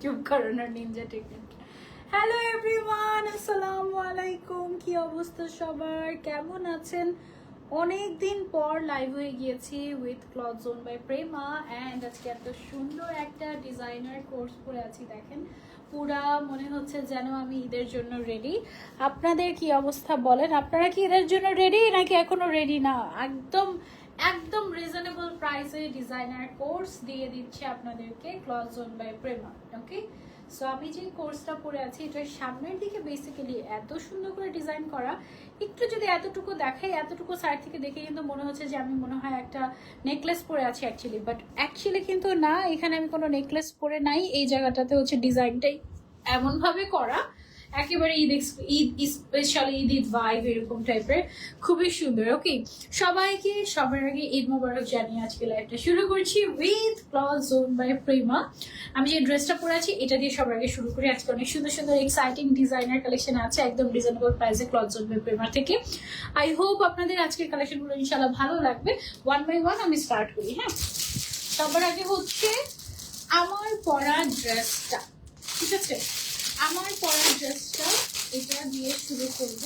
চুপ করো না নিনজা টেকনিক হ্যালো এভরিওয়ান আসসালামু আলাইকুম। কি অবস্থা সবার? কেমন আছেন? অনেক দিন পর লাইভ হয়ে গিয়েছি with Cloth Zone by Prema and আজকে এত সুন্দর একটা ডিজাইনার কোর্স করে আছি, দেখেন। পুরা মনে হচ্ছে যেন আমি ঈদের জন্য রেডি আপনাদের কি অবস্থা বলেন? আপনারা কি ঈদের জন্য রেডি নাকি এখনও রেডি না? একদম একদম রিজনেবল প্রাইসে ডিজাইনার কোর্স দিয়ে দিচ্ছে আপনাদেরকে Cloth Zone by Prema okay so আমি যে কোর্সটা পরে আছি, এটার সামনের দিকে বেসিক্যালি এত সুন্দর করে ডিজাইন করা, একটু যদি এতটুকু দেখাই, এতটুকু সাইড থেকে দেখে কিন্তু মনে হচ্ছে যে আমি মনে হয় একটা নেকলেস পরে আছি অ্যাকচুয়ালি বাট অ্যাকচুয়ালি কিন্তু না, এখানে আমি কোনো নেকলেস পরে নাই, এই জায়গাটাতে হচ্ছে ডিজাইনটাই এমনভাবে করা। একেবারে ঈদ ঈদ স্পেশাল ঈদ ঈদ ভাইব এরকম টাইপের খুবই সুন্দর। ওকে সবাইকে সবার আগে ঈদ মোবারক জানিয়ে আজকে লাইভটা শুরু করছি with Cloth Zone by Prema আমি যে ড্রেসটা পরে আছি, এটা দিয়ে সবার আগে শুরু করি। আজকে অনেক সুন্দর সুন্দর এক্সাইটিং ডিজাইনার কালেকশন আছে একদম রিজনেবল প্রাইসে ক্লথ জোন বাই প্রেমা থেকে। আই হোপ আপনাদের আজকের কালেকশনগুলো ইনশাল্লাহ ভালো লাগবে। ওয়ান বাই ওয়ান আমি স্টার্ট করি হ্যাঁ? সবার আগে হচ্ছে আমার পরা ড্রেসটা ঠিক আছে? আমার পরা ড্রেসটা এটা দিয়ে শুরু করব।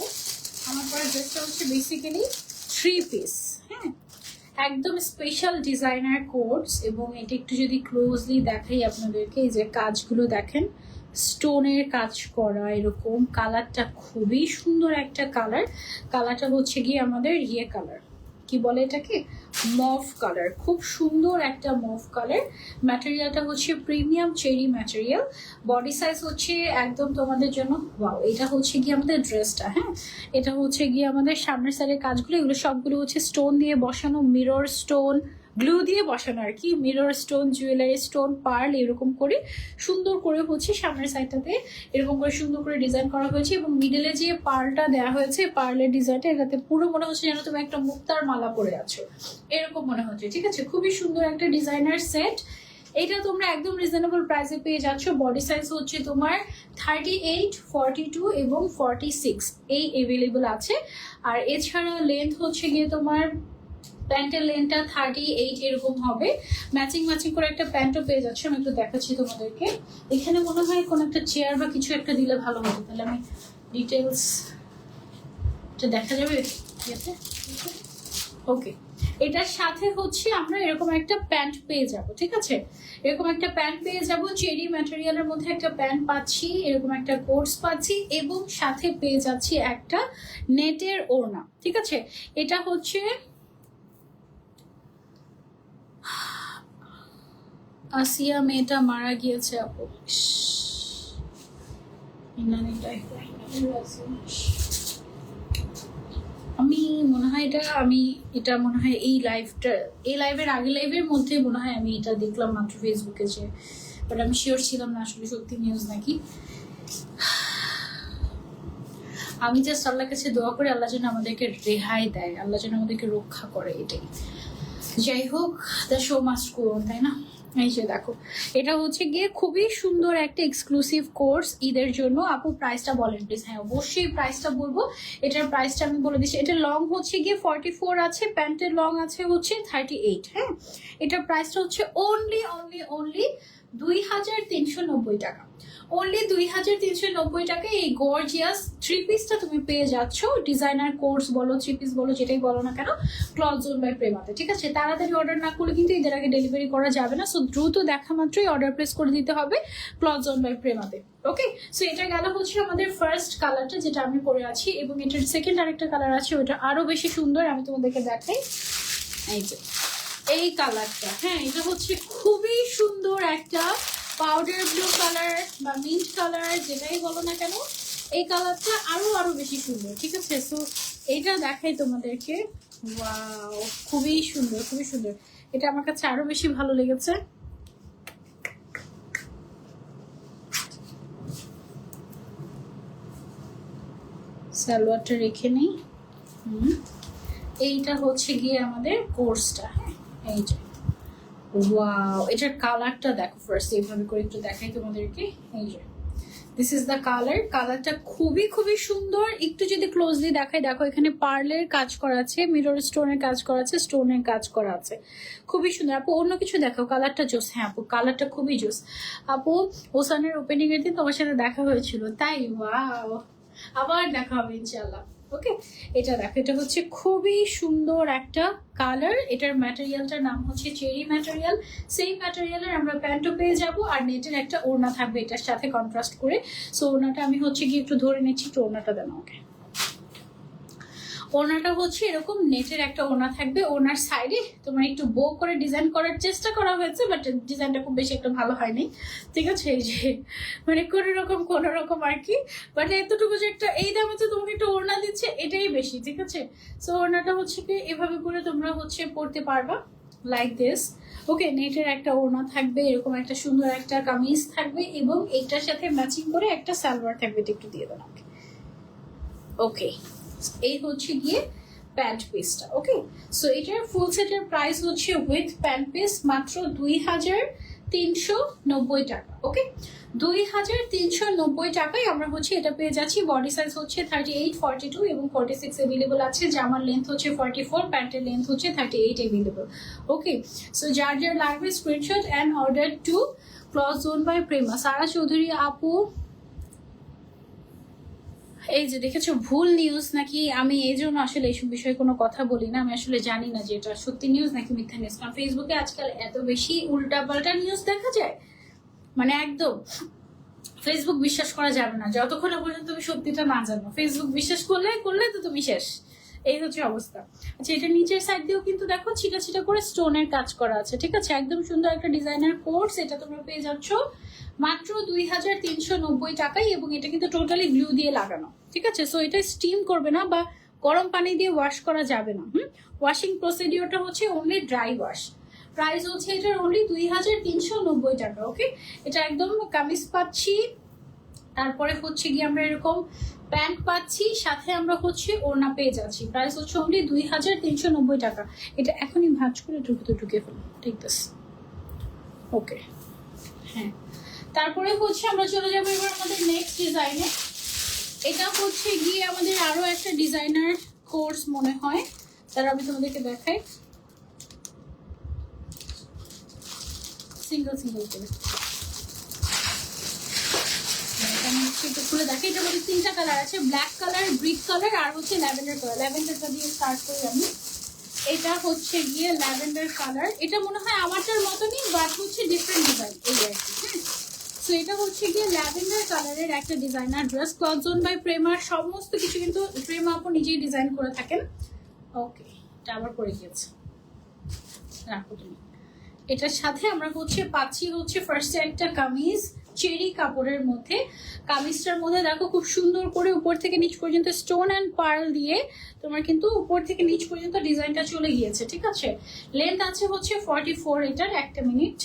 আমার পরা ড্রেসটা হচ্ছে বেসিক্যালি থ্রি পিস হ্যাঁ? একদম স্পেশাল ডিজাইনার কোডস এবং এটা একটু যদি ক্লোজলি দেখাই আপনাদেরকে, এই যে কাজগুলো দেখেন স্টোনের কাজ করা এরকম কালারটা খুবই সুন্দর একটা কালার কালারটা হচ্ছে গিয়ে আমাদের ইয়ে কালার কি বলে এটাকে? মফ কালার খুব সুন্দর একটা মফ কালার ম্যাটেরিয়ালটা হচ্ছে premium cherry material body size হচ্ছে একদম তোমাদের জন্য ওয়াও এটা হচ্ছে গিয়ে আমাদের ড্রেসটা হ্যাঁ? এটা হচ্ছে গিয়ে আমাদের সামনের সাইডের কাজগুলো, এগুলো সবগুলো হচ্ছে স্টোন দিয়ে বসানো মিরর স্টোন গ্লু দিয়ে বসানো আর কি mirror stone jewellery stone pearl এরকম করে সুন্দর করে হচ্ছে সামনের সাইডটাতে এরকম করে সুন্দর করে ডিজাইন করা হয়েছে এবং মিডলে যে পার্লটা দেওয়া হয়েছে পার্লের ডিজাইনটা এটাতে পুরো মনে হচ্ছে যেন তুমি একটা মুক্তার মালা পরে আছো। এরকম মনে হচ্ছে, ঠিক আছে? খুবই সুন্দর একটা ডিজাইনার সেট এটা তোমরা একদম রিজনেবল প্রাইসে পেয়ে যাচ্ছ। বডি সাইজ হচ্ছে তোমার থার্টি এইট ফর্টি টু এবং ফর্টি সিক্স এই অ্যাভেলেবল আছে। আর এছাড়া লেন্থ হচ্ছে গিয়ে তোমার প্যান্টের লেন্থটা থার্টি এইট এরকম হবে। ম্যাচিং ম্যাচিং করে একটা প্যান্টও পেয়ে যাচ্ছে, আমি একটু দেখাচ্ছি তোমাদেরকে। এখানে মনে হয় কোনো একটা চেয়ার বা কিছু একটা দিলে ভালো হতো। তাহলে আমি ডিটেলস দেখা যাবে? ওকে এটার সাথে হচ্ছে আমরা এরকম একটা প্যান্ট পেয়ে যাব, ঠিক আছে? এরকম একটা প্যান্ট পেয়ে যাব, চেরি ম্যাটেরিয়ালের মধ্যে একটা প্যান্ট পাচ্ছি, এরকম একটা কোর্স পাচ্ছি এবং সাথে পেয়ে যাচ্ছি একটা নেটের ওড়না, ঠিক আছে? এটা হচ্ছে আসিয়া মেয়েটা মারা গিয়েছে, আপু। আমি মনে হয় এটা, আমি এটা মনে হয় এই লাইভটা এই লাইভের আগে লাইভের মধ্যে মনে হয় আমি এটা দেখলাম মাত্র ফেসবুকে যে বাট আমি শিওর ছিলাম না আসলে সত্যি নিউজ নাকি। আমি জাস্ট আল্লাহর কাছে দোয়া করে, আল্লাহ যেন আমাদেরকে রেহাই দেয়, আল্লাহ যেন আমাদেরকে রক্ষা করে এটাই। যাই হোক দ্য শো মাস্ট গো তাই না? এই যে দেখো, এটা হচ্ছে গিয়ে খুবই সুন্দর একটা এক্সক্লুসিভ কোর্স ঈদের জন্য। আপু প্রাইসটা বলেন প্লিজ হ্যাঁ অবশ্যই প্রাইসটা বলব। এটার প্রাইসটা আমি বলে দিচ্ছি। এটা লং হচ্ছে গিয়ে ফর্টি ফোর আছে প্যান্টের লং আছে হচ্ছে থার্টি এইট হ্যাঁ এটার প্রাইসটা হচ্ছে অনলি অনলি অনলি দুই হাজার তিনশো নব্বই টাকা। অনলি দুই হাজার তিনশো নব্বই টাকায় এই গর্জিয়াস থ্রি পিসটা তুমি পেয়ে যাচ্ছ। ডিজাইনার কোর্স বলো থ্রি পিস বলো, যেটাই বলো না কেন ক্লথ জোন বাই প্রেমাতে ঠিক আছে? তাড়াতাড়ি অর্ডার না করলে কিন্তু এদের আগে ডেলিভারি করা যাবে না। সো দ্রুত দেখা মাত্রই অর্ডার প্লেস করে দিতে হবে ক্লথ জোন বাই প্রেমাতে ওকে সো এটা গেল হচ্ছে আমাদের ফার্স্ট কালারটা যেটা আমি পরে আছি, এবং এটার সেকেন্ড আরেকটা কালার আছে, ওটা আরও বেশি সুন্দর, আমি তোমাদেরকে দেখাই। এই যে। এই কালারটা। হ্যাঁ এটা হচ্ছে খুবই সুন্দর একটা পাউডার ব্লু কালার বা মিন্ট কালার যেটাই বলো না কেন, এই কালারটা আরও আরও বেশি সুন্দর, ঠিক আছে? সো এটা দেখাই তোমাদেরকে। খুবই সুন্দর খুবই সুন্দর। এটা আমার কাছে আরও বেশি ভালো লেগেছে। সালোয়ারটা রেখে নেই। হুম। এইটা হচ্ছে গিয়ে আমাদের কোর্সটা এই যে। ওয়াও এটার কালারটা দেখো ফার্স্ট এইভাবে করে একটু দেখাই তোমাদেরকে। এই যে। দিস ইজ দ্য কালার কালারটা খুবই খুবই সুন্দর। একটু যদি ক্লোজলি দেখাই, দেখো এখানে পার্লের কাজ করা আছে মিরর স্টোনের কাজ করা আছে স্টোনের কাজ করা আছে। খুবই সুন্দর। আপু, অন্য কিছু দেখো কালারটা জোস। হ্যাঁ আপু কালারটা খুবই জোস। আপু, ওসানের ওপেনিং এর দিন তোমার সাথে দেখা হয়েছিল। তাই ওয়াও আবার দেখা হবে ইনশাল্লাহ ওকে? এটা দেখো, এটা হচ্ছে খুবই সুন্দর একটা কালার এটার ম্যাটেরিয়ালটার নাম হচ্ছে চেরি ম্যাটেরিয়াল সেই ম্যাটেরিয়ালের আমরা প্যান্টও পেয়ে যাব আর নেটের একটা ওড়না থাকবে এটার সাথে কন্ট্রাস্ট করে। সো ওড়নাটা আমি হচ্ছে গিয়ে একটু ধরে নিচ্ছি, একটু ওড়নাটা দেন ওকে ওড়নাটা হচ্ছে এরকম নেটের একটা ওনা থাকবে। ওনার সাইডে তোমার একটু বো করে ডিজাইন করার চেষ্টা করা হয়েছে বাট ডিজাইনটা খুব বেশি একটা ভালো হয়নি। ঠিক আছে? এই যে মানে কোনো রকম কোনো রকম আর কি। বাট এতটুকু যে একটা, এই দামে তো তোমাকে একটা ওড়না দিচ্ছে, এটাই বেশি, ঠিক আছে? সো ওড়নাটা হচ্ছে কি, এভাবে করে তোমরা হচ্ছে পড়তে পারবা লাইক দিস ওকে নেটের একটা ওড়না থাকবে, এরকম একটা সুন্দর একটা কামিজ থাকবে, এবং এইটার সাথে ম্যাচিং করে একটা সালোয়ার থাকবে, এটা একটু দিয়ে আমাকে। ওকে এই হচ্ছে গিয়ে প্যান্ট পিসটা ওকে সো এটার ফুল সেটের প্রাইস হচ্ছে উইথ প্যান্ট পিস মাত্র দুই হাজার তিনশো নব্বই টাকা ওকে দুই হাজার তিনশো নব্বই টাকায় আমরা হচ্ছে এটা পেয়ে যাচ্ছি। বডি সাইজ হচ্ছে থার্টি এইট ফর্টি টু এবং ফর্টি সিক্স অ্যাভেলেবল আছে। জামার লেন্থ হচ্ছে ফর্টি ফোর প্যান্টের লেন্থ হচ্ছে thirty eight available okay so যার যার লাগবে screenshot and order to Cloth Zone by Prema Sara Chowdhury আপু এই যে দেখেছ, ভুল নিউজ নাকি? আমি এই জন্য আসলে এইসব বিষয়ে কোনো কথা বলি না। আমি আসলে জানি না যে এটা সত্যি নিউজ নাকি মিথ্যা নিউজ কারণ ফেসবুকে আজকাল এত বেশি উল্টা পাল্টা নিউজ দেখা যায়। মানে একদম ফেসবুক বিশ্বাস করা যাবে না। যতক্ষণ পর্যন্ত তুমি সত্যিটা না জানো। ফেসবুক বিশ্বাস করলে করলে তো তুমি শেষ। এই হচ্ছে অবস্থা। আচ্ছা এটা নিচের সাইড দিয়েও কিন্তু দেখো ছিটা ছিটা করে স্টোনের কাজ করা আছে। ঠিক আছে? একদম সুন্দর একটা ডিজাইনার কোর্স এটা তোমরা পেয়ে যাচ্ছ। মাত্র দুই হাজার তিনশো নব্বই টাকায় এবং এটা কিন্তু টোটালি গ্লু দিয়ে লাগানো। ঠিক আছে? সো এটা স্টিম করবে না বা গরম পানি দিয়ে ওয়াশ করা যাবে না, হুম? ওয়াশিং প্রসিডিওরটা হচ্ছে অনলি ড্রাই ওয়াশ প্রাইস হচ্ছে এটার অনলি দুই হাজার তিনশো নব্বই টাকা ওকে এটা একদম কামিজ পাচ্ছি। তারপরে হচ্ছে গিয়ে আমরা এরকম প্যান্ট পাচ্ছি, সাথে আমরা হচ্ছে ওড়না পেয়ে যাচ্ছি। প্রাইস হচ্ছে অনলি দুই হাজার তিনশো নব্বই টাকা। এটা এখনই ভাঁজ করে ঢুকে ঢুকে ফেলো ঠিক আছে? ওকে হ্যাঁ। তারপরে হচ্ছে আমরা চলে যাব এবার আমাদের নেক্সট ডিজাইনে এটা হচ্ছে গিয়ে আমাদের আরও একটা ডিজাইনার কোর্স মনে হয়। তার আমি তোমাদেরকে দেখাই। সিঙ্গেল সিঙ্গেল করে। তিনটা কালার আছে। ব্ল্যাক কালার ব্রিক কালার আর হচ্ছে ল্যাভেন্ডার কালার স্টার্ট করি আমি। এটা হচ্ছে গিয়ে ল্যাভেন্ডার কালার এটা মনে হয় আমারটার মতনই হচ্ছে ডিফারেন্ট ডিজাইন এই আর কি হ্যাঁ? সো এটা হচ্ছে গিয়ে ল্যাভেন্ডার কালারের একটা designer dress Cloth Zone by প্রেমার সমস্ত কিছু কিন্তু প্রেমা আপু নিজেই ডিজাইন করে থাকেন। ওকে এটা আবার পড়ে গিয়েছে। রাখো তুমি। এটার সাথে আমরা হচ্ছে পাচ্ছি হচ্ছে ফার্স্টে একটা কামিজ, চেরি কাপড়ের মধ্যে। কামিজটার মধ্যে দেখো খুব সুন্দর করে উপর থেকে নিচ পর্যন্ত স্টোন অ্যান্ড পার্ল দিয়ে তোমার কিন্তু উপর থেকে নিচ পর্যন্ত ডিজাইনটা চলে গিয়েছে, ঠিক আছে? লেন্থ আছে হচ্ছে ফর্টি ফোর এটার একটা মিনিট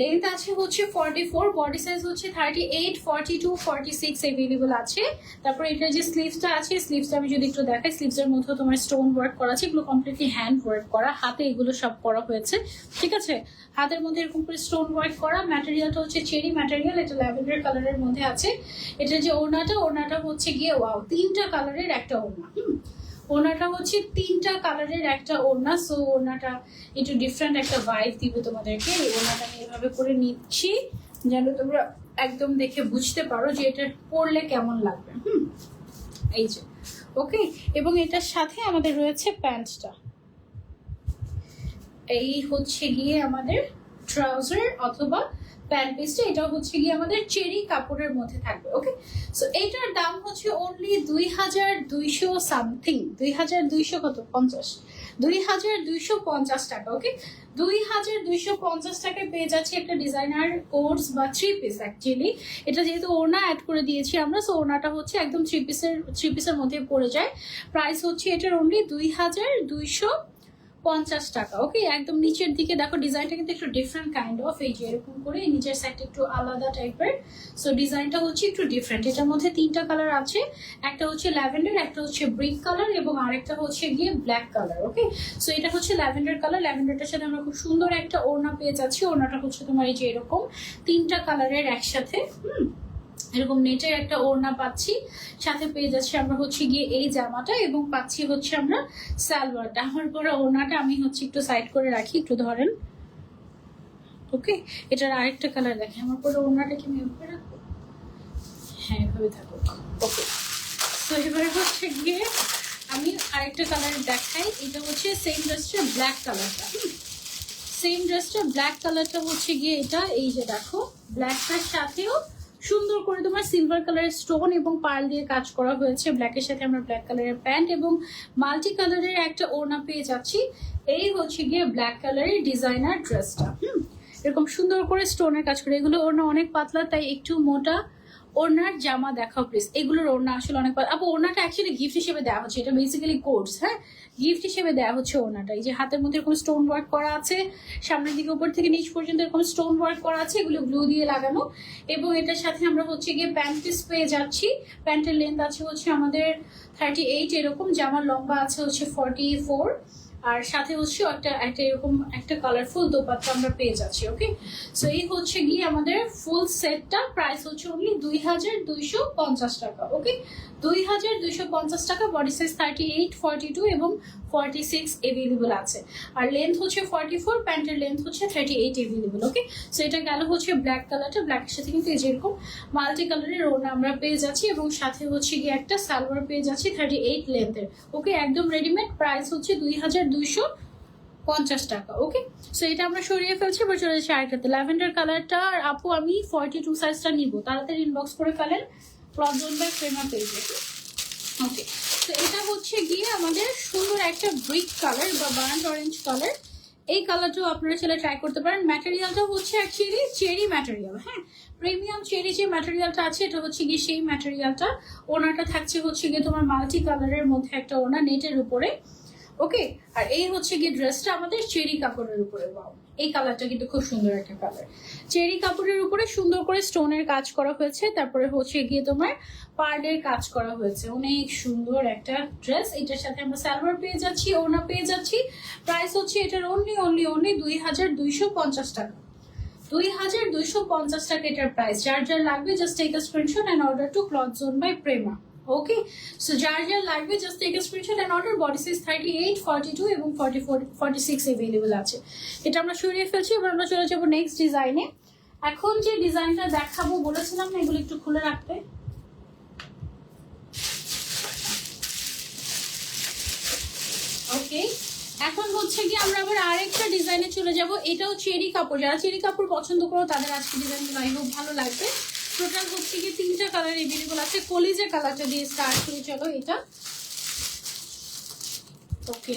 লেন্থ আছে হচ্ছে ফর্টি ফোর বডি সাইজ হচ্ছে thirty eight forty two forty six available আছে। তারপর এটার যে স্লিভসটা আছে স্লিভসটা আমি যদি একটু দেখাই স্লিভসের মধ্যেও তোমার স্টোন ওয়ার্ক করা আছে, এগুলো কমপ্লিটলি হ্যান্ড ওয়ার্ক করা, হাতে এগুলো সব করা হয়েছে, ঠিক আছে? হাতের মধ্যে এরকম করে স্টোন ওয়ার্ক করা ম্যাটেরিয়ালটা হচ্ছে চেরি ম্যাটেরিয়াল এটা ল্যাভেন্ডার কালারের মধ্যে আছে। এটার যে ওড়নাটা ওড়নাটা হচ্ছে গিয়ে ওয়াও তিনটা কালারের একটা ওড়না, হুম? ওড়নাটা হচ্ছে তিনটা কালারের একটা ওড়না সো ওড়নাটা একটু ডিফারেন্ট একটা ভাইব দিবে তোমাদেরকে। ওড়নাটা আমি এভাবে করে নিচ্ছি, যেন তোমরা একদম দেখে বুঝতে পারো যে এটা পরলে কেমন লাগবে। হুম, এই যে ওকে এবং এটার সাথে আমাদের রয়েছে প্যান্টটা। এই হচ্ছে গিয়ে আমাদের ট্রাউজার অথবা প্যান্ট পিসটা এটা হচ্ছে গিয়ে আমাদের চেরি কাপড়ের মধ্যে থাকবে ওকে সো এইটার দাম হচ্ছে অনলি দুই হাজার দুইশো সামথিং দুই হাজার দুইশো কত? পঞ্চাশ। দুই হাজার দুইশো পঞ্চাশ টাকা ওকে দুই হাজার দুইশো পঞ্চাশ টাকায় পেয়ে যাচ্ছে একটা ডিজাইনার কোর্স বা থ্রি পিস অ্যাকচুয়ালি এটা যেহেতু ওনা অ্যাড করে দিয়েছি আমরা সো ওনাটা হচ্ছে একদম থ্রি পিসের থ্রি পিসের মধ্যে পড়ে যায়। প্রাইস হচ্ছে এটার অনলি দুই হাজার দুইশো পঞ্চাশ টাকা ওকে একদম নিচের দিকে, দেখো ডিজাইনটা কিন্তু একটু ডিফারেন্ট কাইন্ড অফ এই যে এরকম করে নিচের সাইডটা একটু আলাদা টাইপের সো ডিজাইনটা হচ্ছে একটু ডিফারেন্ট এটার মধ্যে তিনটা কালার আছে, একটা হচ্ছে ল্যাভেন্ডার একটা হচ্ছে ব্রিক কালার এবং আরেকটা হচ্ছে গিয়ে ব্ল্যাক কালার ওকে সো এটা হচ্ছে ল্যাভেন্ডার কালার ল্যাভেন্ডারটার সাথে আমরা খুব সুন্দর একটা ওড়না পেয়ে যাচ্ছি। ওড়নাটা হচ্ছে তোমার এই যে এরকম তিনটা কালারের একসাথে, হুম? এরকম নেটের একটা ওড়না পাচ্ছি। সাথে পেয়ে যাচ্ছি আমরা হচ্ছে গিয়ে এই জামাটা এবং পাচ্ছি হচ্ছে আমরা সালোয়ারটা। আমার পরে ওড়নাটা আমি হচ্ছে একটু সাইড করে রাখি, একটু ধরেন। ওকে এটার আরেকটা কালার দেখে আমার পরে ওড়নাটা কি আমি এভাবে রাখব? হ্যাঁ এভাবে থাকো। ওকে তো এবারে হচ্ছে গিয়ে আমি আরেকটা কালার দেখাই। এটা হচ্ছে সেম ড্রেসটা ব্ল্যাক কালারটা সেম ড্রেসটা ব্ল্যাক কালারটা হচ্ছে গিয়ে এটা, এই যে দেখো ব্ল্যাকটার সাথেও সুন্দর করে তোমার সিলভার কালারের স্টোন এবং পার্ল দিয়ে কাজ করা হয়েছে। ব্ল্যাকের সাথে আমরা ব্ল্যাক কালারের প্যান্ট এবং মাল্টি কালারের একটা ওড়না পেয়ে যাচ্ছি। এই হচ্ছে গিয়ে ব্ল্যাক কালারের ডিজাইনার ড্রেসটা হুম, এরকম সুন্দর করে স্টোনের কাজ করে। এগুলো ওড়না অনেক পাতলা, তাই একটু মোটা ওড়নার জামা দেখাও প্লিজ এগুলোর ওড়না আসলে অনেক আপু ওড়নাটা অ্যাকচুয়ালি গিফট হিসেবে দেওয়া হচ্ছে। এটা বেসিক্যালি কোর্স হ্যাঁ? গিফট হিসেবে দেওয়া হচ্ছে ওড়নাটা। এই যে হাতের মধ্যে এরকম স্টোন ওয়ার্ক করা আছে, সামনের দিকে উপর থেকে নিচ পর্যন্ত এরকম স্টোন ওয়ার্ক করা আছে, এগুলো গ্লু দিয়ে লাগানো। এবং এটার সাথে আমরা হচ্ছে গিয়ে প্যান্ট পিস পেয়ে যাচ্ছি। প্যান্টের লেন্থ আছে হচ্ছে আমাদের থার্টি এইট এরকম। জামার লম্বা আছে হচ্ছে ফর্টি ফোর আর সাথে হচ্ছে একটা একটা এরকম একটা কালারফুল দোপাট্টা আমরা পেয়ে যাচ্ছি ওকে সো এই হচ্ছে গিয়ে আমাদের ফুল সেটটা প্রাইস হচ্ছে অনলি দুই হাজার দুইশো পঞ্চাশ টাকা ওকে দুই হাজার দুইশো পঞ্চাশ টাকা body size thirty eight forty two এবং ফর্টি সিক্স এভেলেবল আছে। আর লেন্থ হচ্ছে ফর্টি ফোর প্যান্টের লেন্থ হচ্ছে thirty eight available okay so এটা গেল হচ্ছে ব্ল্যাক কালারটা ব্ল্যাকের সাথে কিন্তু যেরকম মাল্টি কালারের ওড়না আমরা পেয়ে যাচ্ছি এবং সাথে হচ্ছে গিয়ে একটা সালোয়ার পেয়ে যাচ্ছি থার্টি এইট লেন্থের ওকে একদম রেডিমেড প্রাইস হচ্ছে দুই হাজার দুইশো পঞ্চাশ টাকা ওকে সো এটা আমরা সরিয়ে ফেলছি, এবার চলে যাচ্ছি আরেকটাতে। ল্যাভেন্ডার কালারটা আর আপু আমি ফর্টি টু সাইজটা নিব। তাড়াতাড়ি ইনবক্স করে ফেলেন। ক্লজন বাই প্রেমা পেজে ওকে তো এটা হচ্ছে গিয়ে আমাদের সুন্দর একটা ব্রিক কালার বা বার্ন্ট অরেঞ্জ কালার এই কালারটাও আপনারা চাইলে ট্রাই করতে পারেন। ম্যাটেরিয়ালটা হচ্ছে অ্যাকচুয়ালি চেরি ম্যাটেরিয়াল হ্যাঁ? প্রিমিয়াম চেরি যে ম্যাটেরিয়ালটা আছে, এটা হচ্ছে গিয়ে সেই ম্যাটেরিয়ালটা ওনাটা থাকছে হচ্ছে গিয়ে তোমার মাল্টি কালারের মধ্যে একটা ওনা নেটের উপরে। ওকে আর এই হচ্ছে গিয়ে ড্রেসটা আমাদের চেরি কাপড়ের উপরে পাও এই কালারটা কিন্তু খুব সুন্দর একটা কালার চেরি কাপড়ের উপরে সুন্দর করে স্টোনের কাজ করা হয়েছে, তারপরে হচ্ছে গিয়ে তোমার পার্লের কাজ করা হয়েছে। অনেক সুন্দর একটা ড্রেস এটার সাথে আমরা সালোয়ার পেয়ে যাচ্ছি ওনা পেয়ে যাচ্ছি। প্রাইস হচ্ছে এটার অনলি অনলি অনলি দুই হাজার দুইশো পঞ্চাশ টাকা। দুই হাজার দুইশো পঞ্চাশ টাকা এটার প্রাইস যার যার লাগবে just take a screenshot and order to Cloth Zone by Prema okay so যার যার লাগবে just take a screenshot and order body size thirty eight forty two এবং forty four forty six available আছে। এটা আমরা সরিয়ে ফেলছি, এবার আমরা চলে যাব নেক্সট ডিজাইনে এখন যে ডিজাইনটা দেখাবো বলেছিলাম না, এগুলো একটু খুলে রাখতে। ওকে এখন হচ্ছে কি আমরা আবার আরেকটা ডিজাইনে চলে যাব। এটাও চেরি কাপড়, যারা চেরি কাপড় পছন্দ করো, তাদের আজকে ডিজাইনগুলো আই হোপ ভালো লাগবে। টোটাল হচ্ছে কি তিনটা কালার এভেলেবল আছে। কলিজের কালারটা দিয়ে স্টার্ট করে, চলো এটা। ওকে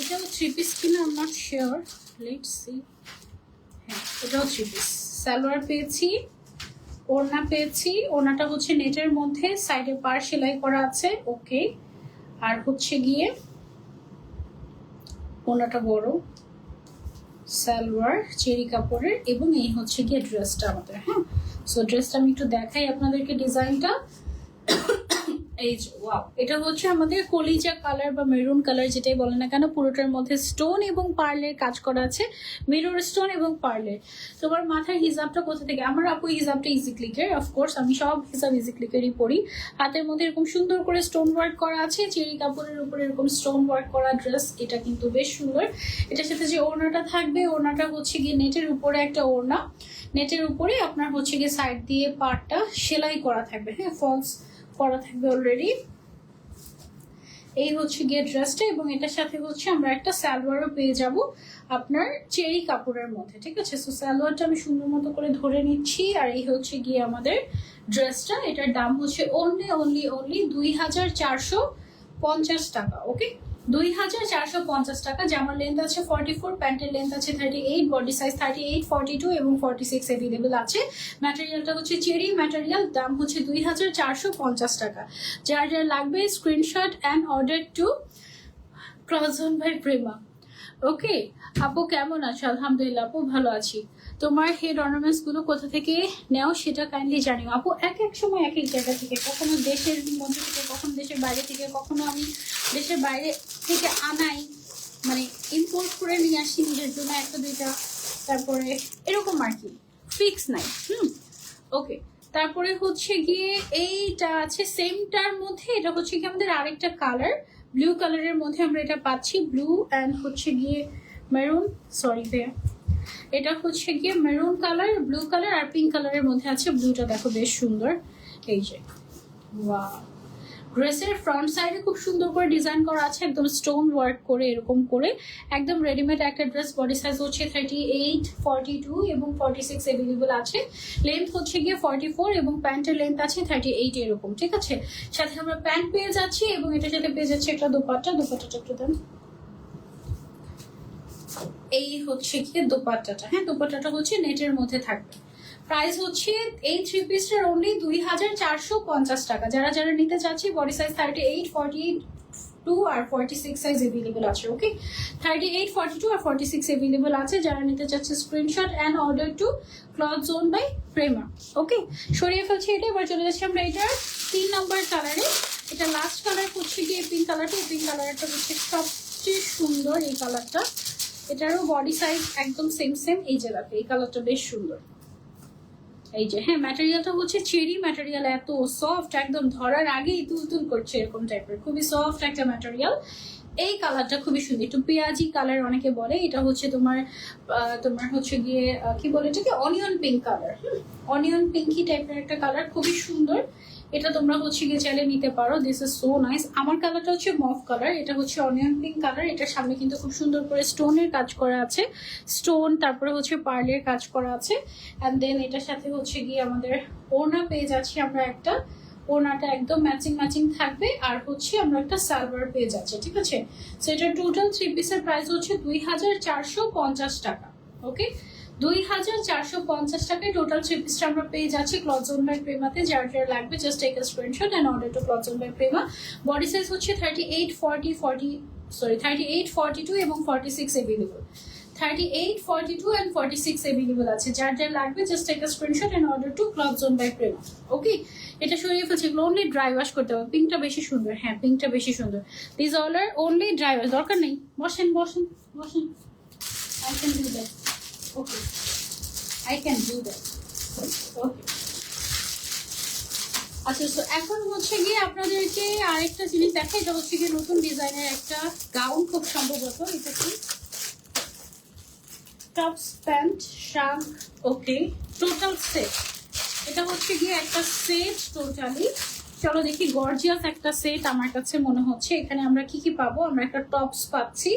এটাও থ্রি পিস কিনা I'm not sure let's see হ্যাঁ এটাও থ্রি পিস সালোয়ার পেয়েছি, ওড়না পেয়েছি। ওড়নাটা হচ্ছে নেটের মধ্যে সাইডে পার সেলাই করা আছে। ওকে আর হচ্ছে গিয়ে ওড়নাটা বড়। সালোয়ার, চেরি কাপড়ের এবং এই হচ্ছে গিয়ে ড্রেসটা আমাদের হ্যাঁ? সো ড্রেসটা আমি একটু দেখাই আপনাদেরকে ডিজাইনটা এই ওয়াও এটা হচ্ছে আমাদের কলিজা কালার বা মেরুন কালার যেটাই বলে না কেন, পুরোটার মধ্যে স্টোন এবং পার্লের কাজ করা আছে। মিরর স্টোন এবং পার্লের তোমার মাথার হিজাবটা কোথা থেকে? আমার আপু হিজাবটা ইজি ক্লিকের অফকোর্স আমি সব হিসাব ইজি ক্লিকেরই পরি হাতের মধ্যে এরকম সুন্দর করে স্টোন ওয়ার্ক করা আছে, চেরি কাপড়ের উপরে এরকম স্টোন ওয়ার্ক করা ড্রেস এটা কিন্তু বেশ সুন্দর। এটার সাথে যে ওড়নাটা থাকবে, ওড়নাটা হচ্ছে গিয়ে নেটের উপরে একটা ওড়না। নেটের উপরে আপনার হচ্ছে গিয়ে সাইড দিয়ে পাটটা সেলাই করা থাকবে হ্যাঁ ফলস করা থাকবে অলরেডি এই হচ্ছে গিয়ে ড্রেসটা এবং এটার সাথে হচ্ছে আমরা একটা সালোয়ারও পেয়ে যাব আপনার চেরি কাপড়ের মধ্যে, ঠিক আছে? সো সালোয়ারটা আমি সুন্দর মতো করে ধরে নিচ্ছি আর এই হচ্ছে গিয়ে আমাদের ড্রেসটা এটার দাম হচ্ছে অনলি অনলি অনলি দুই হাজার চারশো পঞ্চাশ টাকা ওকে দুই হাজার চারশো পঞ্চাশ টাকা জামার লেন্থ আছে ফর্টি ফোর প্যান্টের লেন্থ আছে thirty eight body size thirty eight forty two এবং ফর্টি সিক্স অ্যাভেলেবেল আছে। ম্যাটেরিয়ালটা হচ্ছে চেরি ম্যাটেরিয়াল দাম হচ্ছে দুই হাজার চারশো পঞ্চাশ টাকা। যার যার লাগবে screenshot and order to Cloth Zone by Prema okay আপু কেমন আছো? আলহামদুলিল্লাহ, আপু ভালো আছি। তোমার হেড অর্নামেন্টসগুলো কোথা থেকে নেও সেটা কাইন্ডলি জানিও। আপু, এক এক সময় এক এক জায়গা থেকে, কখনো দেশের মধ্যে থেকে, কখনো দেশের বাইরে থেকে, কখনো আমি দেশের বাইরে থেকে আনাই মানে ইম্পোর্ট করে নিয়ে আসি নিজের জন্য একটা, দুইটা, তারপরে এরকম আর কি। ফিক্স নাই, হুম? ওকে তারপরে হচ্ছে গিয়ে এইটা আছে সেমটার মধ্যে, এটা হচ্ছে কি আমাদের আরেকটা কালার ব্লু কালারের মধ্যে আমরা এটা পাচ্ছি ব্লু অ্যান্ড হচ্ছে গিয়ে মেরুন সরি ভাইয়া এটা হচ্ছে গিয়ে মেরুন কালার ব্লু কালার আর পিঙ্ক কালারের মধ্যে আছে। ব্লুটা দেখো বেশ সুন্দর। এই যে ওয়া ড্রেসের ফ্রন্ট সাইডে খুব সুন্দর করে ডিজাইন করা আছে। একদম স্টোন ওয়ার্ক করে, এরকম করে। একদম রেডিমেড একটা ড্রেস বডি সাইজ হচ্ছে থার্টি এইট ফর্টি টু এবং ফর্টি সিক্স অ্যাভেলেবল আছে। লেন্থ হচ্ছে গিয়ে ফর্টি ফোর এবং প্যান্টের লেন্থ আছে থার্টি এইট এরকম, ঠিক আছে? সাথে আমরা প্যান্ট পেয়ে যাচ্ছি এবং এটার সাথে পেয়ে যাচ্ছি একটা দোপাট্টা। দোপাট্টাটা একটু দেন। এই হচ্ছে গিয়ে দোপাট্টাটা। হ্যাঁ দোপাট্টাটা হচ্ছে নেটের মধ্যে থাকবে। প্রাইস হচ্ছে এই থ্রি পিসটার অনলি দুই হাজার চারশো পঞ্চাশ টাকা। যারা যারা নিতে চাচ্ছি body size thirty eight forty eight two আর ফর্টি সিক্স সাইজ এভেলেবেল আছে okay thirty eight forty two আর ফর্টি সিক্স এভেলেবেল আছে। যারা নিতে চাচ্ছে screenshot and order to Cloth Zone by Prema okay সরিয়ে ফেলছি এটা, এবার চলে যাচ্ছি আমরা এটার তিন নম্বর কালারে এটা লাস্ট কালার হচ্ছে গিয়ে পিঙ্ক কালারটা এই পিঙ্ক কালারটা হচ্ছে সবচেয়ে সুন্দর এই কালারটা এটারও বডি সাইজ একদম সেম সেম এই দেখো, এই কালারটা বেশ সুন্দর। এই যে হ্যাঁ ম্যাটেরিয়ালটা হচ্ছে চেরি ম্যাটেরিয়াল এত সফট একদম ধরার আগেই তুলতুল করছে এরকম টাইপের খুবই সফট একটা ম্যাটেরিয়াল এই কালারটা খুবই সুন্দর। একটু পেঁয়াজি কালার অনেকে বলে, এটা হচ্ছে তোমার তোমার হচ্ছে গিয়ে কি বলে এটাকে? Onion pink colour onion pinky টাইপের একটা কালার খুবই সুন্দর। এটা তোমরা হচ্ছে গিয়ে চাইলে নিতে পারো। দিস ইজ সো নাইস আমার কালারটা হচ্ছে মফ কালার এটা হচ্ছে অনিয়ন পিঙ্ক কালার এটার সামনে কিন্তু খুব সুন্দর করে স্টোনের কাজ করা আছে। স্টোন তারপরে হচ্ছে পার্লের কাজ করা আছে। অ্যান্ড দেন এটার সাথে হচ্ছে গিয়ে আমাদের ওড়না পেয়ে যাচ্ছি আমরা একটা। ওড়নাটা একদম ম্যাচিং ম্যাচিং থাকবে। আর হচ্ছে আমরা একটা সালভার পেয়ে যাচ্ছি, ঠিক আছে? সো এটা টোটাল থ্রি পিসের প্রাইস হচ্ছে দুই হাজার চারশো পঞ্চাশ টাকা ওকে দুই হাজার চারশো পঞ্চাশ টাকায় টোটাল থ্রি পিসটা আমরা পেয়ে যাচ্ছি ক্লজন বাই প্রেমাতে। যার যার লাগবে just take a screenshot and order to Cloth Zone by Prema. Body size হচ্ছে thirty eight forty forty sorry thirty eight forty two এবং forty six available thirty eight forty two and forty six available আছে। যার যার লাগবে just take screenshot and order to Cloth Zone by Prema. Okay এটা সরিয়ে ফেলছি, এগুলো only dry wash করতে হবে। পিঙ্কটা বেশি সুন্দর। হ্যাঁ পিঙ্কটা বেশি সুন্দর। This all are only dry wash দরকার নেই। বসেন বসেন বসেন। I can do that I can do that okay আচ্ছা তো এখন হচ্ছে গিয়ে আপনাদেরকে আরেকটা জিনিস দেখা এটা হচ্ছে গিয়ে নতুন ডিজাইনের একটা গাউন খুব সম্ভবত, এটা কি? Tops pant shirt okay total set এটা হচ্ছে গিয়ে একটা সেট টোটালি চলো দেখি গর্জিয়াস একটা সেট আমার কাছে মনে হচ্ছে। এখানে আমরা কি কি পাবো? আমরা একটা টপস পাচ্ছি।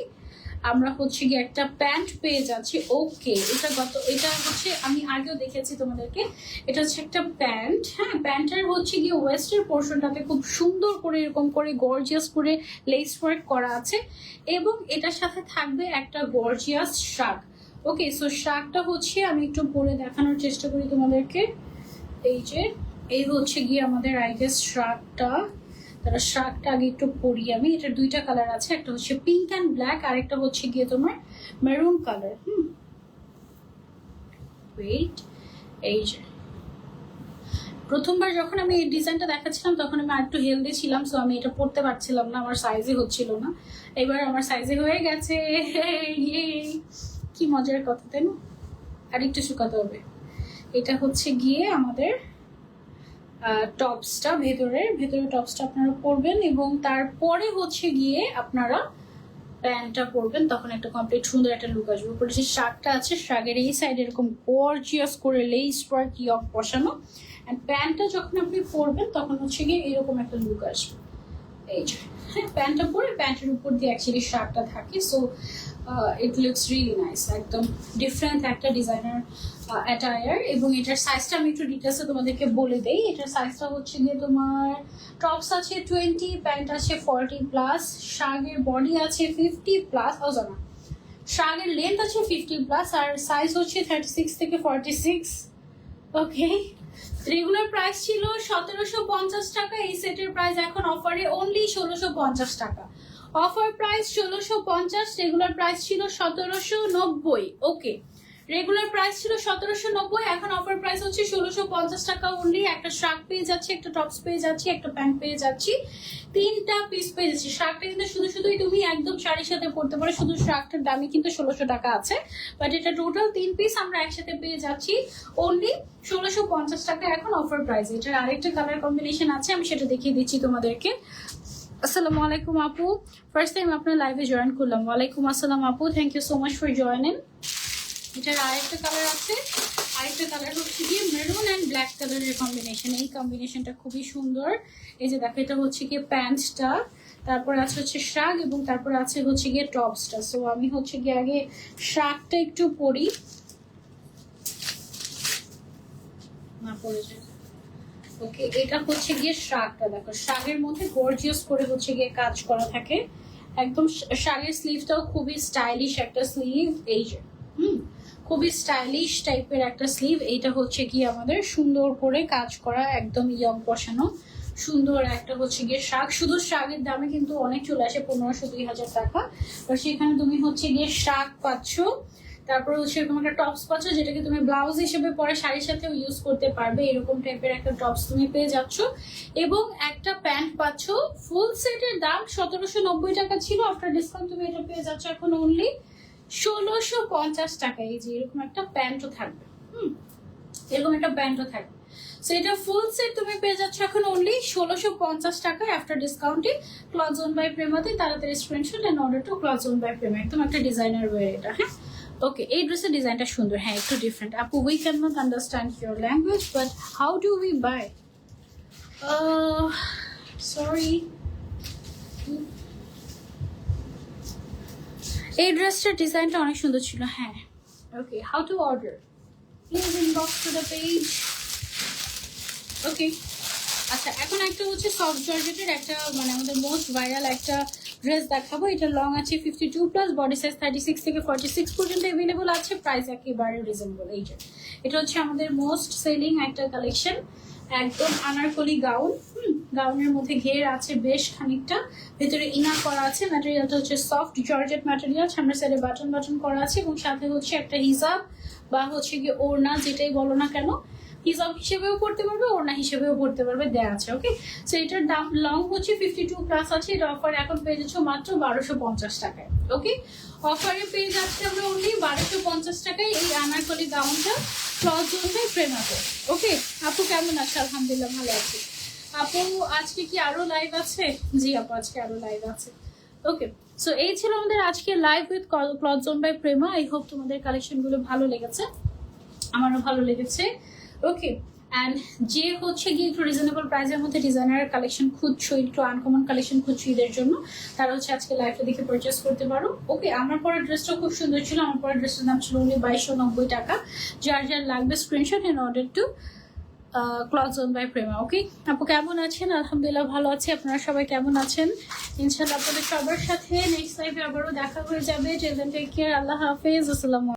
আমরা হচ্ছে গিয়ে একটা প্যান্ট পেয়ে যাচ্ছি। ওকে, এটা গত, এটা হচ্ছে, আমি আগেও দেখেছি তোমাদেরকে, এটা হচ্ছে একটা প্যান্ট হ্যাঁ? প্যান্টের হচ্ছে গিয়ে ওয়েস্টের পোর্শনটাতে খুব সুন্দর করে, এরকম করে গর্জিয়াস করে লেস ওয়ার্ক করা আছে এবং এটার সাথে থাকবে একটা গর্জিয়াস শার্ট। ওকে সো শার্টটা হচ্ছে, আমি একটু পরে দেখানোর চেষ্টা করি তোমাদেরকে। এই যে, এই হচ্ছে গিয়ে আমাদের আই গেস শার্টটা। তারা শার্টটা আগে একটু পরি আমি, এটার দুইটা কালার আছে, একটা হচ্ছে পিঙ্ক অ্যান্ড ব্ল্যাক আর একটা হচ্ছে গিয়ে তোমার মেরুন কালার হুম? ওয়েট এই যে। প্রথমবার যখন আমি এই ডিজাইনটা দেখাচ্ছিলাম, তখন আমি একটু হেলদি ছিলাম সো আমি এটা পড়তে পারছিলাম না, আমার সাইজে হচ্ছিল না। এবার আমার সাইজে হয়ে গেছে! কি মজার কথা, তাই না? আর একটু শুকাতে হবে। এটা হচ্ছে গিয়ে আমাদের টপসটা, ভেতরের ভেতরের টপসটা আপনারা পরবেন এবং তারপরে হচ্ছে গিয়ে আপনারা প্যান্টটা পরবেন, তখন একটা কমপ্লিট সুন্দর একটা লুক আসবে। উপরে যে শার্টটা আছে, শার্টের এই সাইড এরকম গর্জিয়াস করে লেস ওয়ার্ক ইয়ক বসানো। অ্যান্ড প্যান্টটা যখন আপনি পরবেন, তখন হচ্ছে গিয়ে এরকম একটা লুক আসবে। এই যে হ্যাঁ প্যান্টটা পরে প্যান্টের উপর দিয়ে অ্যাকচুয়ালি শার্টটা থাকে। So it looks really nice একদম ডিফারেন্ট একটা ডিজাইনার অ্যাটায়ার এবং এটার সাইজটা আমি একটু ডিটেলসে তোমাদেরকে বলে দেই। এটার সাইজটা হচ্ছে গিয়ে তোমার টপস আছে টোয়েন্টি প্যান্ট আছে ফর্টি প্লাস শার্গের বডি আছে ফিফটি প্লাস ও জানা শার্গের লেন্থ আছে ফিফটি প্লাস আর সাইজ হচ্ছে থার্টি সিক্স থেকে forty six okay regular price ছিল সতেরোশো পঞ্চাশ টাকা, এই সেটের প্রাইস এখন অফারে অনলি ষোলোশো পঞ্চাশ টাকা। অফার প্রাইস ষোলোশো পঞ্চাশ রেগুলার প্রাইস ছিল সতেরোশো নব্বই। ওকে রেগুলার প্রাইস ছিল সতেরোশো নব্বই, এখন অফার প্রাইস হচ্ছে ষোলোশো পঞ্চাশ টাকা অনলি একটা শার্ট পেয়ে যাচ্ছি, একটা টপস পেয়ে যাচ্ছি, একটা প্যান্ট পেয়ে যাচ্ছি। তিনটা পিস পেয়ে যাচ্ছি। শার্টটা কিন্তু শুধু শুধুই তুমি একদম শাড়ির সাথে পরতে পারো, শুধু শার্টটার দামই কিন্তু ষোলোশো টাকা আছে। বাট এটা টোটাল তিন পিস আমরা একসাথে পেয়ে যাচ্ছি। অনলি ষোলোশো পঞ্চাশ টাকা এখন অফার প্রাইস এটার আরেকটা কালার কম্বিনেশন আছে, আমি সেটা দেখিয়ে দিচ্ছি তোমাদেরকে। আসসালামু আলাইকুম আপু। ফার্স্ট টাইম আপনার লাইভে জয়েন করলাম। ওয়ালাইকুম আসসালাম আপু। Thank you so much for joining এটার আরেকটা কালার আছে। আরেকটা কালার হচ্ছে গিয়ে মেরুন অ্যান্ড ব্ল্যাক কালারের কম্বিনেশন এই কম্বিনেশনটা খুবই সুন্দর। এই যে দেখো, এটা হচ্ছে গিয়ে প্যান্টটা তারপর আছে হচ্ছে শাক এবং তারপর আছে হচ্ছে গিয়ে টপসটা সো আমি হচ্ছে গিয়ে আগে শাকটা একটু পরি। না পড়ে যায়। ওকে, এটা হচ্ছে গিয়ে শাকটা, দেখো, শাকের মধ্যে গর্জিয়াস করে হচ্ছে গিয়ে কাজ করা থাকে। একদম শাকের স্লিভটাও খুবই স্টাইলিশ একটা স্লিভ এই যে, হুম, খুবই স্টাইলিশ টাইপের একটা স্লিভ এইটা হচ্ছে কি আমাদের সুন্দর করে কাজ করা, একদম ইয়ং বসানো সুন্দর একটা হচ্ছে গিয়ে শাক। শুধু শাকের দামে কিন্তু অনেক চলে আসে, পনেরোশো, দুই হাজার টাকা। তো সেখানে তুমি হচ্ছে গিয়ে শাক পাচ্ছ তারপরে এরকম একটা টপস পাচ্ছ যেটাকে তুমি ব্লাউজ হিসেবে পরে শাড়ির সাথেও ইউজ করতে পারবে। এরকম টাইপের একটা টপস তুমি পেয়ে যাচ্ছ। এবং একটা প্যান্ট পাচ্ছ ফুল সেটের দাম সতেরোশো নব্বই টাকা ছিল। আফটার ডিসকাউন্ট তুমি এটা পেয়ে যাচ্ছ এখন অনলি ষোলোশো পঞ্চাশ টাকা। এই যে এরকম একটা প্যান্টও থাকবে। হুম, এরকম একটা প্যান্টও থাকবে। সো এটা ফুল সেট তুমি পেয়ে যাচ্ছ এখন অনলি ষোলোশো পঞ্চাশ টাকায়। আফটার ডিসকাউন্টে ক্লথ ওন বাই প্রেমাতে তাড়াতাড়ি screenshot and order to cloth own by Prema. একদম একটা ডিজাইনার ওয়ে এটা হ্যাঁ? ওকে এই ড্রেসের ডিজাইনটা সুন্দর। হ্যাঁ একটু ডিফারেন্ট আপু we can not understand your language but how do we buy sorry এই ড্রেসটার ডিজাইনটা অনেক সুন্দর ছিল হ্যাঁ। Okay how to order please inbox to the page okay আচ্ছা এখন একটা হচ্ছে সফট জর্জেটের একটা মানে আমাদের মোস্ট ভাইরাল একটা ড্রেস দেখাবো। এটা লং আছে fifty two plus body size thirty six থেকে ফর্টি সিক্স পর্যন্ত অ্যাভেলেবল আছে। প্রাইস একেবারে রিজনেবল এইটা এটা হচ্ছে আমাদের মোস্ট সেলিং একটা কালেকশন একদম আনারকলি গাউন গাউনের মধ্যে ঘের আছে বেশ খানিকটা। ভেতরে ইনার করা আছে ম্যাটেরিয়ালটা হচ্ছে সফট জর্জেট ম্যাটেরিয়াল সামনের সাইডে বাটন বাটন করা আছে, এবং সাথে হচ্ছে একটা হিজাব বা হচ্ছে গিয়ে ওড়না, যেটাই বলো না কেন। হিজাব হিসেবেও পড়তে পারবে, ওড়না হিসেবেও পড়তে পারবে, দেয়া আছে ওকে সো এটার দাম লং হচ্ছে ফিফটি টু প্লাস আছে এটা অফার এখন পেয়ে যাচ্ছ মাত্র বারোশো পঞ্চাশ টাকায় ওকে অফারে পেয়ে যাচ্ছে আমরা অনলি বারোশো পঞ্চাশ টাকায় এই আনারকলি গাউনটা ক্লথ জোনটা প্রেমাতে ওকে আপু, কেমন আছে? আলহামদুলিল্লাহ ভালো আছি। আপু, আজকে কি আরও লাইভ আছে? জি, আপু, আজকে আরও লাইভ আছে ওকে সো এই ছিল আমাদের আজকে live with cloth zone by Prema I hope তোমাদের কালেকশনগুলো ভালো লেগেছে, আমারও ভালো লেগেছে। ওকে অ্যান্ড যে হচ্ছে গিয়ে একটু রিজনেবল প্রাইসের মধ্যে ডিজাইনার কালেকশন খুঁজছো, একটু আনকমন কালেকশন খুঁজছো ঈদের জন্য, তারা হচ্ছে আজকে লাইভটা দেখে পারচেস করতে পারো। ওকে আমার পরের ড্রেসটা খুব সুন্দর ছিল। আমার পরের ড্রেসটার দাম ছিল উনি বাইশশো নব্বই টাকা। যার যার লাগবে screenshot in order to cloth zone by Prema okay আপু, কেমন আছেন? আলহামদুলিল্লাহ ভালো আছি। আপনারা সবাই কেমন আছেন? ইনশাল্লাহ আপনাদের সবার সাথে নেক্সট লাইভে আবারও দেখা হয়ে যাবে। টেক কেয়ার আল্লাহ হাফেজ। আসসালামু